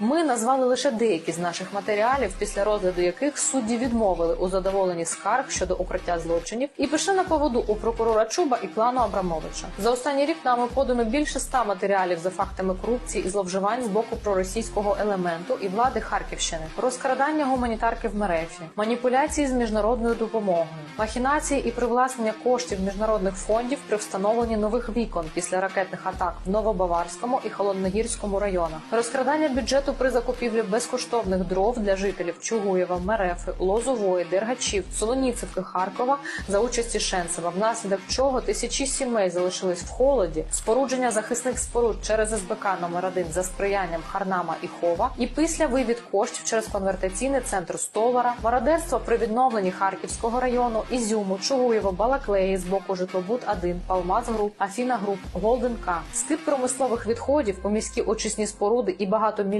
Ми назвали лише деякі з наших матеріалів, після розгляду яких судді відмовили у задоволенні скарг щодо укриття злочинів і пішли на поводу у прокурора Чуба і клану Абрамовича. За останній рік нами подано більше ста матеріалів за фактами корупції і зловживань з боку проросійського елементу і влади Харківщини, розкрадання гуманітарки в Мерефі, маніпуляції з міжнародною допомогою, махінації і привласнення коштів міжнародних фондів при встановленні нових вікон після ракетних атак в Новобаварському і Холодногірському районах, розкрадання бюджету при закупівлі безкоштовних дров для жителів Чугуєва, Мерефи, Лозової, Дергачів, Солоніцевки, Харкова за участі Шенцева, внаслідок чого тисячі сімей залишились в холоді, спорудження захисних споруд через СБК номер 1 за сприянням Харнама і Хова, і після вивід коштів через конвертаційний центр Столара, мародерство при відновленні Харківського району, Ізюму, Чугуєво, Балаклеї з боку Житлобуд 1 Палмаз Груп, Афіна Груп, Голден К, скид промислових відходів у міські очисні споруди і багато мільйонів